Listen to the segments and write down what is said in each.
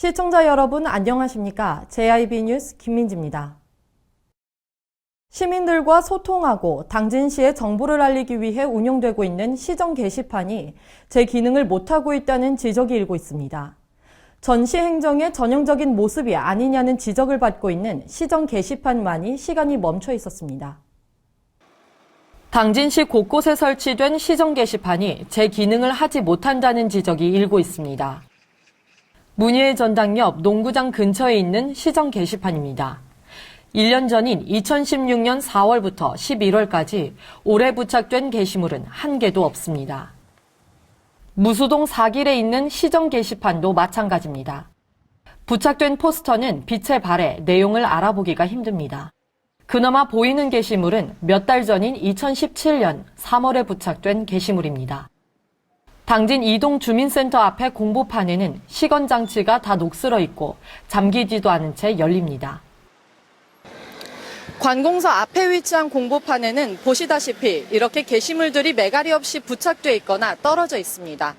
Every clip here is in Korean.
시청자 여러분 안녕하십니까? JIB 뉴스 김민지입니다. 시민들과 소통하고 당진시의 정보를 알리기 위해 운영되고 있는 시정 게시판이 제 기능을 못하고 있다는 지적이 일고 있습니다. 전시 행정의 전형적인 모습이 아니냐는 지적을 받고 있는 시정 게시판만이 시간이 멈춰 있었습니다. 당진시 곳곳에 설치된 시정 게시판이 제 기능을 하지 못한다는 지적이 일고 있습니다. 문예의 전당 옆 농구장 근처에 있는 시정 게시판입니다. 1년 전인 2016년 4월부터 11월까지 올해 부착된 게시물은 한 개도 없습니다. 무수동 4길에 있는 시정 게시판도 마찬가지입니다. 부착된 포스터는 빛에 발해 내용을 알아보기가 힘듭니다. 그나마 보이는 게시물은 몇 달 전인 2017년 3월에 부착된 게시물입니다. 당진 이동 주민센터 앞에 공보판에는 시건 장치가 다 녹슬어 있고 잠기지도 않은 채 열립니다. 관공서 앞에 위치한 공보판에는 보시다시피 이렇게 게시물들이 매가리 없이 부착돼 있거나 떨어져 있습니다.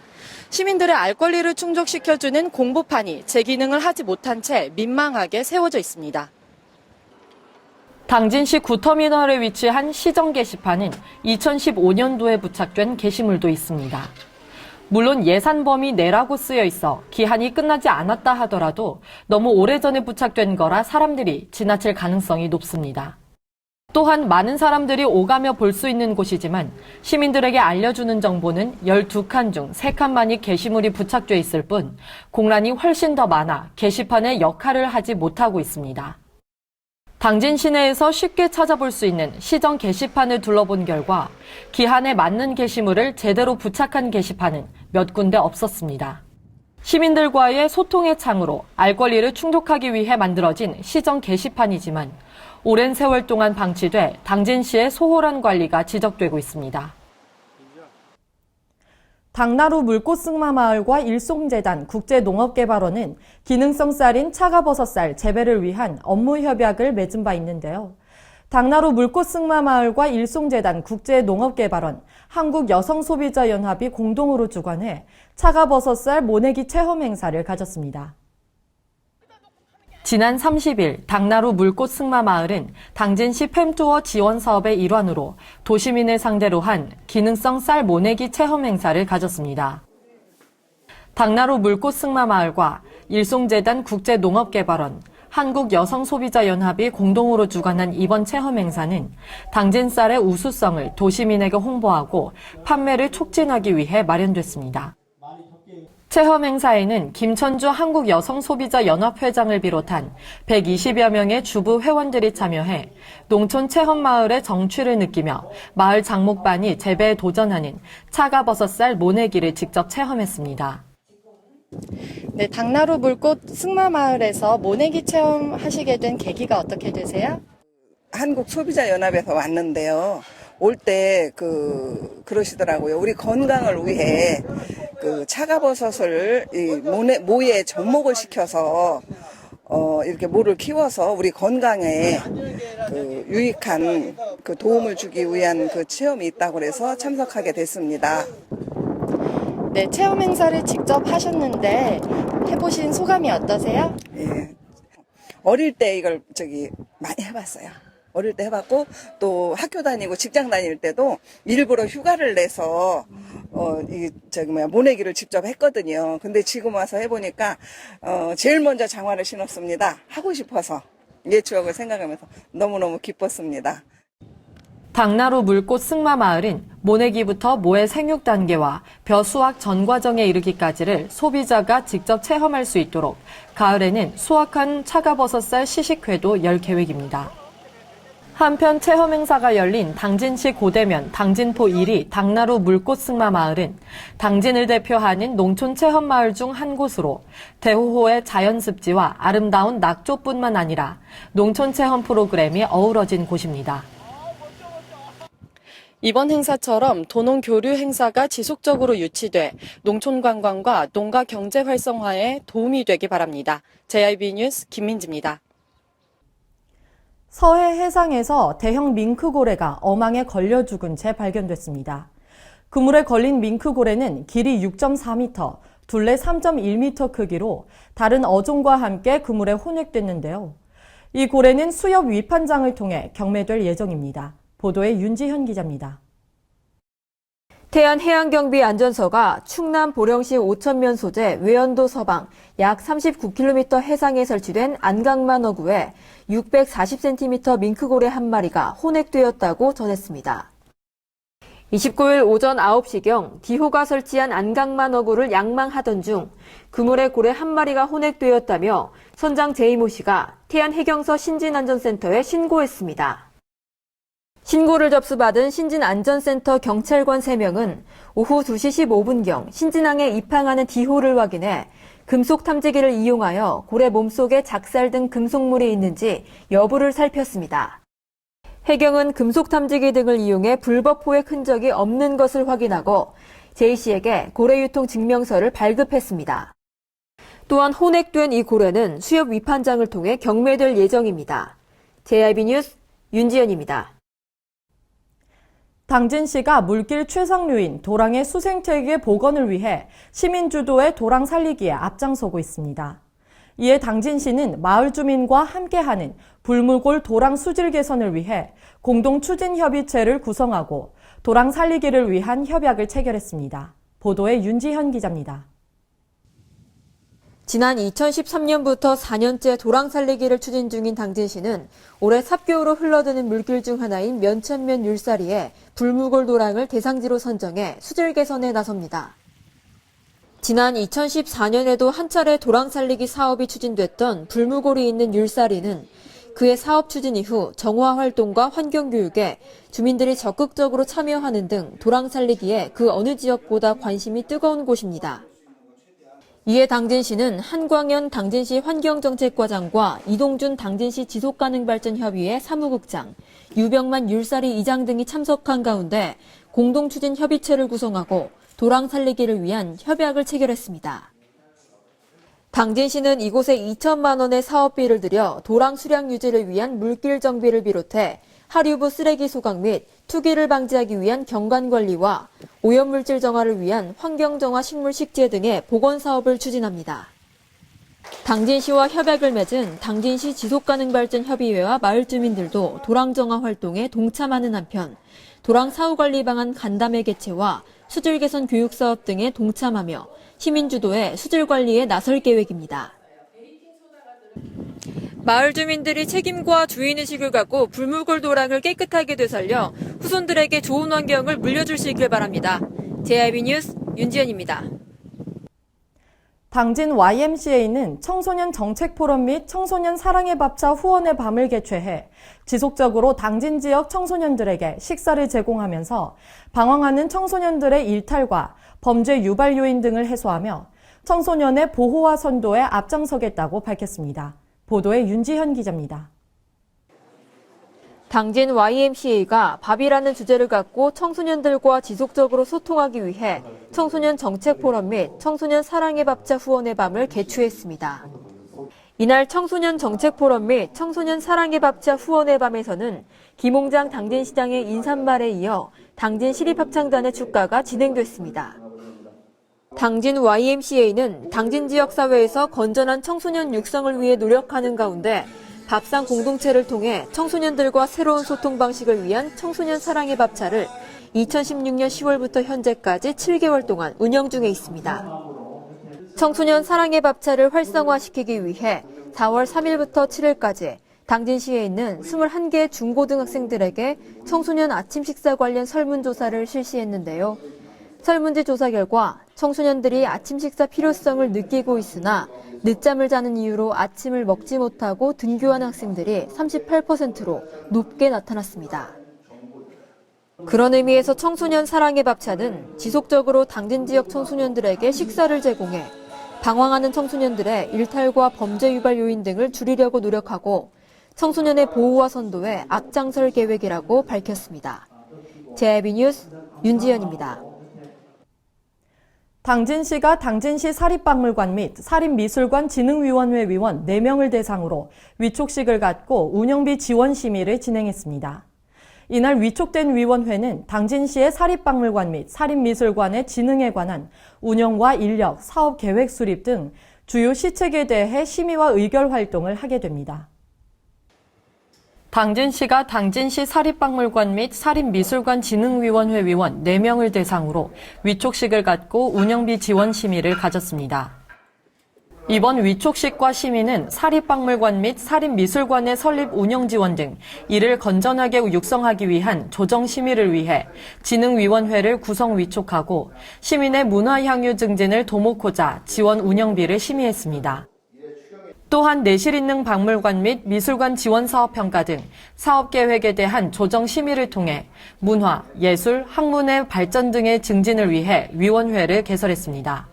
시민들의 알 권리를 충족시켜주는 공보판이 제 기능을 하지 못한 채 민망하게 세워져 있습니다. 당진시 구터미널에 위치한 시정 게시판은 2015년도에 부착된 게시물도 있습니다. 물론 예산 범위 내라고 쓰여 있어 기한이 끝나지 않았다 하더라도 너무 오래전에 부착된 거라 사람들이 지나칠 가능성이 높습니다. 또한 많은 사람들이 오가며 볼 수 있는 곳이지만 시민들에게 알려주는 정보는 12칸 중 3칸만이 게시물이 부착돼 있을 뿐 공란이 훨씬 더 많아 게시판의 역할을 하지 못하고 있습니다. 당진 시내에서 쉽게 찾아볼 수 있는 시정 게시판을 둘러본 결과 기한에 맞는 게시물을 제대로 부착한 게시판은 몇 군데 없었습니다. 시민들과의 소통의 창으로 알 권리를 충족하기 위해 만들어진 시정 게시판이지만 오랜 세월 동안 방치돼 당진시의 소홀한 관리가 지적되고 있습니다. 당나루 물꽃 승마 마을과 일송재단 국제농업개발원은 기능성 쌀인 차가버섯 쌀 재배를 위한 업무 협약을 맺은 바 있는데요. 당나루 물꽃 승마 마을과 일송재단 국제농업개발원, 한국여성소비자연합이 공동으로 주관해 차가버섯 쌀 모내기 체험 행사를 가졌습니다. 지난 30일 당나루 물꽃 승마 마을은 당진시 팸투어 지원 사업의 일환으로 도시민을 상대로 한 기능성 쌀 모내기 체험 행사를 가졌습니다. 당나루 물꽃 승마 마을과 일송재단 국제농업개발원, 한국여성소비자연합이 공동으로 주관한 이번 체험 행사는 당진 쌀의 우수성을 도시민에게 홍보하고 판매를 촉진하기 위해 마련됐습니다. 체험 행사에는 김천주 한국여성소비자연합회장을 비롯한 120여 명의 주부 회원들이 참여해 농촌 체험 마을의 정취를 느끼며 마을 장목반이 재배에 도전하는 차가버섯쌀 모내기를 직접 체험했습니다. 네, 당나루 물꽃 승마마을에서 모내기 체험하시게 된 계기가 어떻게 되세요? 한국 소비자 연합에서 왔는데요. 올 때 그 그러시더라고요. 우리 건강을 위해 그 차가버섯을 이 모에 모에 접목을 시켜서 어 이렇게 모를 키워서 우리 건강에 그 유익한 그 도움을 주기 위한 그 체험이 있다고 그래서 참석하게 됐습니다. 네, 체험 행사를 직접 하셨는데 해보신 소감이 어떠세요? 예. 어릴 때 이걸 저기 많이 해봤어요. 어릴 때 해봤고 또 학교 다니고 직장 다닐 때도 일부러 휴가를 내서 어이 저기 뭐야 모내기를 직접 했거든요. 근데 지금 와서 해보니까 어 제일 먼저 장화를 신었습니다. 하고 싶어서 옛 추억을 생각하면서 너무너무 기뻤습니다. 당나루 물꽃 승마 마을은 모내기부터 모의 생육 단계와 벼 수확 전 과정에 이르기까지를 소비자가 직접 체험할 수 있도록 가을에는 수확한 차가버섯쌀 시식회도 열 계획입니다. 한편 체험 행사가 열린 당진시 고대면 당진포 1위 당나루 물꽃 승마 마을은 당진을 대표하는 농촌 체험 마을 중 한 곳으로 대호호의 자연 습지와 아름다운 낙조뿐만 아니라 농촌 체험 프로그램이 어우러진 곳입니다. 이번 행사처럼 도농 교류 행사가 지속적으로 유치돼 농촌 관광과 농가 경제 활성화에 도움이 되기 바랍니다. JIB 뉴스 김민지입니다. 서해 해상에서 대형 밍크고래가 어망에 걸려 죽은 채 발견됐습니다. 그물에 걸린 밍크고래는 길이 6.4m, 둘레 3.1m 크기로 다른 어종과 함께 그물에 혼획됐는데요. 이 고래는 수협 위판장을 통해 경매될 예정입니다. 보도에 윤지현 기자입니다. 태안해양경비안전서가 충남 보령시 오천면 소재 외연도 서방 약 39km 해상에 설치된 안강만 어구에 640cm 밍크고래 한 마리가 혼액되었다고 전했습니다. 29일 오전 9시경 디호가 설치한 안강만 어구를 양망하던 중 그물에 고래 한 마리가 혼액되었다며 선장 제이모 씨가 태안해경서 신진안전센터에 신고했습니다. 신고를 접수받은 신진안전센터 경찰관 3명은 오후 2시 15분경 신진항에 입항하는 디호를 확인해 금속 탐지기를 이용하여 고래 몸속에 작살 등 금속물이 있는지 여부를 살폈습니다. 해경은 금속 탐지기 등을 이용해 불법 포획 흔적이 없는 것을 확인하고 제이 씨에게 고래 유통 증명서를 발급했습니다. 또한 혼액된 이 고래는 수협 위판장을 통해 경매될 예정입니다. JIB 뉴스 윤지연입니다. 당진 시가 물길 최상류인 도랑의 수생태계 복원을 위해 시민 주도의 도랑 살리기에 앞장서고 있습니다. 이에 당진 시는 마을 주민과 함께하는 불물골 도랑 수질 개선을 위해 공동 추진 협의체를 구성하고 도랑 살리기를 위한 협약을 체결했습니다. 보도에 윤지현 기자입니다. 지난 2013년부터 4년째 도랑 살리기를 추진 중인 당진시는 올해 삽교로 흘러드는 물길 중 하나인 면천면 율사리에 불무골 도랑을 대상지로 선정해 수질 개선에 나섭니다. 지난 2014년에도 한 차례 도랑 살리기 사업이 추진됐던 불무골이 있는 율사리는 그의 사업 추진 이후 정화 활동과 환경 교육에 주민들이 적극적으로 참여하는 등 도랑 살리기에 그 어느 지역보다 관심이 뜨거운 곳입니다. 이에 당진시는 한광현 당진시 환경정책과장과 이동준 당진시 지속가능발전협의회 사무국장, 유병만 율사리 이장 등이 참석한 가운데 공동추진 협의체를 구성하고 도랑 살리기를 위한 협약을 체결했습니다. 당진시는 이곳에 2천만 원의 사업비를 들여 도랑 수량 유지를 위한 물길 정비를 비롯해 하류부 쓰레기 소각 및 투기를 방지하기 위한 경관 관리와 오염물질 정화를 위한 환경 정화 식물 식재 등의 보건 사업을 추진합니다. 당진시와 협약을 맺은 당진시 지속가능발전협의회와 마을 주민들도 도랑 정화 활동에 동참하는 한편 도랑 사후 관리 방안 간담회 개최와 수질 개선 교육 사업 등에 동참하며 시민 주도의 수질 관리에 나설 계획입니다. 마을 주민들이 책임과 주인의식을 갖고 불물골 도랑을 깨끗하게 되살려 후손들에게 좋은 환경을 물려줄 수 있길 바랍니다. JIB 뉴스 윤지연입니다. 당진 YMCA는 청소년 정책 포럼 및 청소년 사랑의 밥차 후원의 밤을 개최해 지속적으로 당진 지역 청소년들에게 식사를 제공하면서 방황하는 청소년들의 일탈과 범죄 유발 요인 등을 해소하며 청소년의 보호와 선도에 앞장서겠다고 밝혔습니다. 보도에 윤지현 기자입니다. 당진 YMCA가 밥이라는 주제를 갖고 청소년들과 지속적으로 소통하기 위해 청소년 정책 포럼 및 청소년 사랑의 밥차 후원의 밤을 개최했습니다. 이날 청소년 정책 포럼 및 청소년 사랑의 밥차 후원의 밤에서는 김홍장 당진시장의 인사말에 이어 당진 시립합창단의 축가가 진행됐습니다. 당진 YMCA는 당진 지역 사회에서 건전한 청소년 육성을 위해 노력하는 가운데 밥상 공동체를 통해 청소년들과 새로운 소통 방식을 위한 청소년 사랑의 밥차를 2016년 10월부터 현재까지 7개월 동안 운영 중에 있습니다. 청소년 사랑의 밥차를 활성화시키기 위해 4월 3일부터 7일까지 당진시에 있는 21개 중고등학생들에게 청소년 아침 식사 관련 설문조사를 실시했는데요. 설문지 조사 결과 청소년들이 아침 식사 필요성을 느끼고 있으나 늦잠을 자는 이유로 아침을 먹지 못하고 등교하는 학생들이 38%로 높게 나타났습니다. 그런 의미에서 청소년 사랑의 밥차는 지속적으로 당진 지역 청소년들에게 식사를 제공해 방황하는 청소년들의 일탈과 범죄 유발 요인 등을 줄이려고 노력하고 청소년의 보호와 선도에 앞장설 계획이라고 밝혔습니다. JIB 뉴스 윤지연입니다. 당진시가 당진시 사립박물관 및 사립미술관 진흥위원회 위원 4명을 대상으로 위촉식을 갖고 운영비 지원 심의를 진행했습니다. 이날 위촉된 위원회는 당진시의 사립박물관 및 사립미술관의 진흥에 관한 운영과 인력, 사업 계획 수립 등 주요 시책에 대해 심의와 의결 활동을 하게 됩니다. 당진시가 당진시 사립박물관 및 사립미술관 진흥위원회 위원 4명을 대상으로 위촉식을 갖고 운영비 지원 심의를 가졌습니다. 이번 위촉식과 심의는 사립박물관 및 사립미술관의 설립 운영 지원 등 이를 건전하게 육성하기 위한 조정 심의를 위해 진흥위원회를 구성 위촉하고 시민의 문화향유 증진을 도모코자 지원 운영비를 심의했습니다. 또한 내실 있는 박물관 및 미술관 지원 사업 평가 등 사업 계획에 대한 조정 심의를 통해 문화, 예술, 학문의 발전 등의 증진을 위해 위원회를 개설했습니다.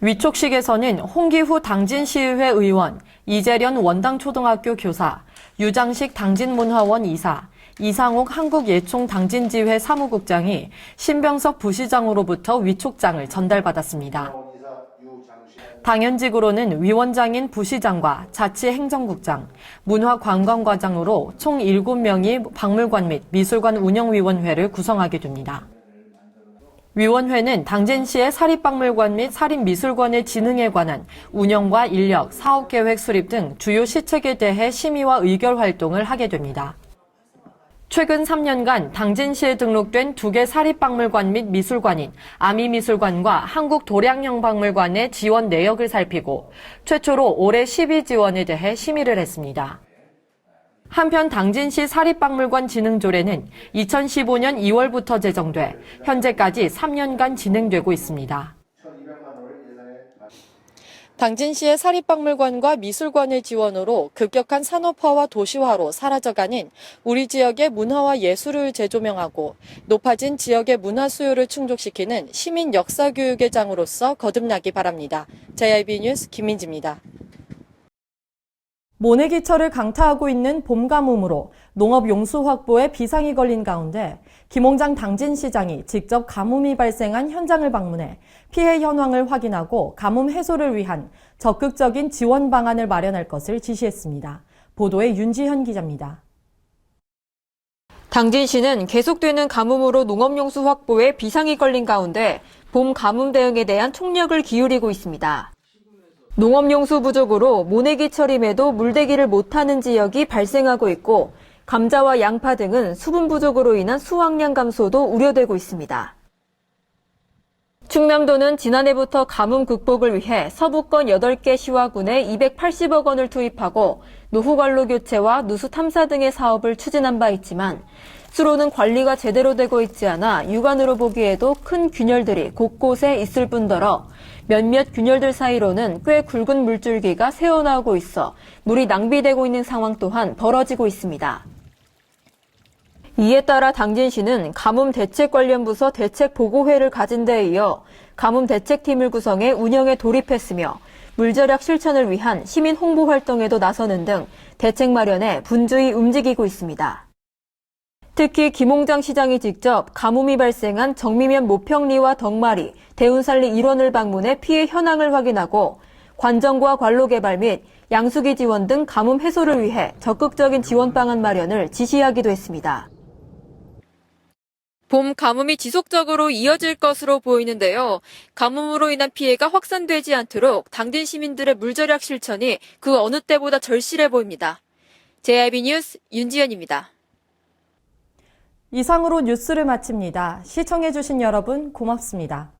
위촉식에서는 홍기후 당진시의회 의원, 이재련 원당초등학교 교사, 유장식 당진문화원 이사, 이상옥 한국예총 당진지회 사무국장이 신병석 부시장으로부터 위촉장을 전달받았습니다. 당연직으로는 위원장인 부시장과 자치행정국장, 문화관광과장으로 총 7명이 박물관 및 미술관 운영위원회를 구성하게 됩니다. 위원회는 당진시의 사립박물관 및 사립미술관의 진흥에 관한 운영과 인력, 사업계획 수립 등 주요 시책에 대해 심의와 의결 활동을 하게 됩니다. 최근 3년간 당진시에 등록된 두 개 사립박물관 및 미술관인 아미미술관과 한국도량영박물관의 지원 내역을 살피고 최초로 올해 12 지원에 대해 심의를 했습니다. 한편 당진시 사립박물관 진흥조례는 2015년 2월부터 제정돼 현재까지 3년간 진행되고 있습니다. 당진시의 사립박물관과 미술관의 지원으로 급격한 산업화와 도시화로 사라져가는 우리 지역의 문화와 예술을 재조명하고 높아진 지역의 문화 수요를 충족시키는 시민 역사 교육의 장으로서 거듭나기 바랍니다. JIB 뉴스 김민지입니다. 모내기철을 강타하고 있는 봄 가뭄으로 농업 용수 확보에 비상이 걸린 가운데 김홍장 당진시장이 직접 가뭄이 발생한 현장을 방문해 피해 현황을 확인하고 가뭄 해소를 위한 적극적인 지원 방안을 마련할 것을 지시했습니다. 보도에 윤지현 기자입니다. 당진시는 계속되는 가뭄으로 농업용수 확보에 비상이 걸린 가운데 봄 가뭄 대응에 대한 총력을 기울이고 있습니다. 농업용수 부족으로 모내기 철임에도 물대기를 못하는 지역이 발생하고 있고 감자와 양파 등은 수분 부족으로 인한 수확량 감소도 우려되고 있습니다. 충남도는 지난해부터 가뭄 극복을 위해 서부권 8개 시와군에 280억 원을 투입하고 노후 관로 교체와 누수 탐사 등의 사업을 추진한 바 있지만 수로는 관리가 제대로 되고 있지 않아 육안으로 보기에도 큰 균열들이 곳곳에 있을 뿐더러 몇몇 균열들 사이로는 꽤 굵은 물줄기가 새어나오고 있어 물이 낭비되고 있는 상황 또한 벌어지고 있습니다. 이에 따라 당진시는 가뭄 대책 관련 부서 대책 보고회를 가진 데 이어 가뭄 대책팀을 구성해 운영에 돌입했으며 물절약 실천을 위한 시민 홍보 활동에도 나서는 등 대책 마련에 분주히 움직이고 있습니다. 특히 김홍장 시장이 직접 가뭄이 발생한 정미면 모평리와 덕마리, 대운살리 일원을 방문해 피해 현황을 확인하고 관정과 관로 개발 및 양수기 지원 등 가뭄 해소를 위해 적극적인 지원 방안 마련을 지시하기도 했습니다. 봄 가뭄이 지속적으로 이어질 것으로 보이는데요. 가뭄으로 인한 피해가 확산되지 않도록 당진 시민들의 물절약 실천이 그 어느 때보다 절실해 보입니다. JIB 뉴스 윤지연입니다. 이상으로 뉴스를 마칩니다. 시청해주신 여러분 고맙습니다.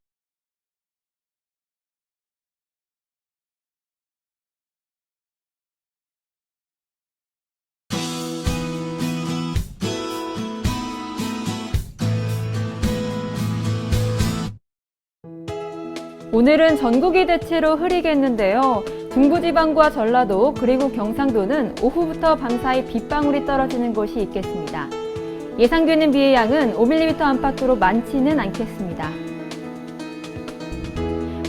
오늘은 전국이 대체로 흐리겠는데요. 중부지방과 전라도 그리고 경상도는 오후부터 밤사이 빗방울이 떨어지는 곳이 있겠습니다. 예상되는 비의 양은 5mm 안팎으로 많지는 않겠습니다.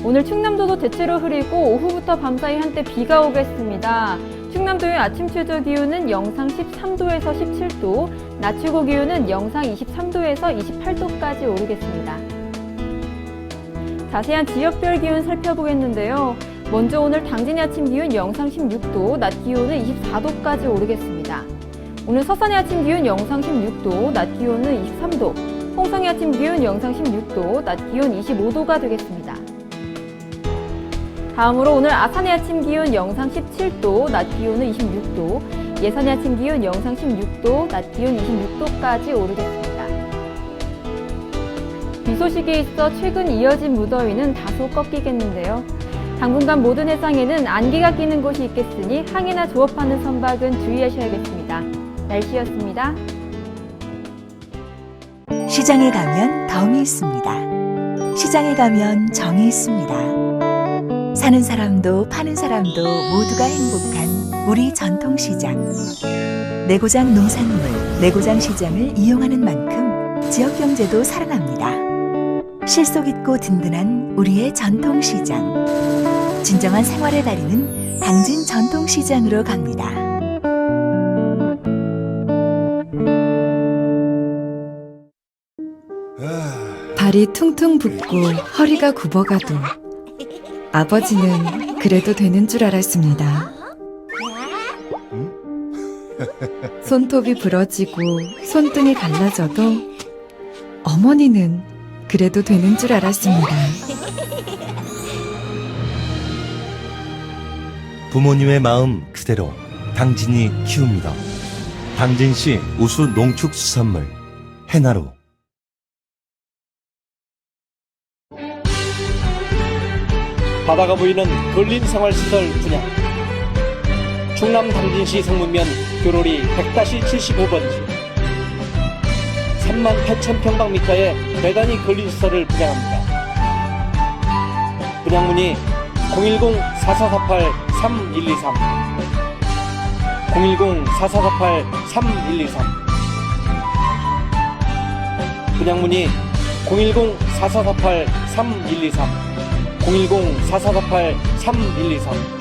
오늘 충남도도 대체로 흐리고 오후부터 밤사이 한때 비가 오겠습니다. 충남도의 아침 최저 기온은 영상 13도에서 17도, 낮 최고 기온은 영상 23도에서 28도까지 오르겠습니다. 자세한 지역별 기온 살펴보겠는데요. 먼저 오늘 당진의 아침 기온 영상 16도, 낮 기온은 24도까지 오르겠습니다. 오늘 서산의 아침 기온 영상 16도, 낮 기온은 23도, 홍성의 아침 기온 영상 16도, 낮 기온 25도가 되겠습니다. 다음으로 오늘 아산의 아침 기온 영상 17도, 낮 기온은 26도, 예산의 아침 기온 영상 16도, 낮 기온 26도까지 오르겠습니다. 비 소식에 있어 최근 이어진 무더위는 다소 꺾이겠는데요. 당분간 모든 해상에는 안개가 끼는 곳이 있겠으니 항해나 조업하는 선박은 주의하셔야겠습니다. 날씨였습니다. 시장에 가면 덤이 있습니다. 시장에 가면 정이 있습니다. 사는 사람도 파는 사람도 모두가 행복한 우리 전통시장. 내고장 농산물, 내고장 시장을 이용하는 만큼 지역 경제도 살아납니다. 실속 있고 든든한 우리의 전통시장. 진정한 생활의 달인은 당진 전통시장으로 갑니다. 발이 퉁퉁 붓고 허리가 굽어가도 아버지는 그래도 되는 줄 알았습니다. 손톱이 부러지고 손등이 갈라져도 어머니는 그래도 되는 줄 알았습니다. 부모님의 마음 그대로 당진이 키웁니다. 당진시 우수 농축수산물 해나루 바다가 보이는 근린 생활시설 분양 충남 당진시 성문면 교로리 100-75번지 3만 8천 평방미터의 대단히 근린시설을 분양합니다. 분양문의 010-4448-3123 010-4448-3123 분양문의 010-4448-3123 010-4448-3123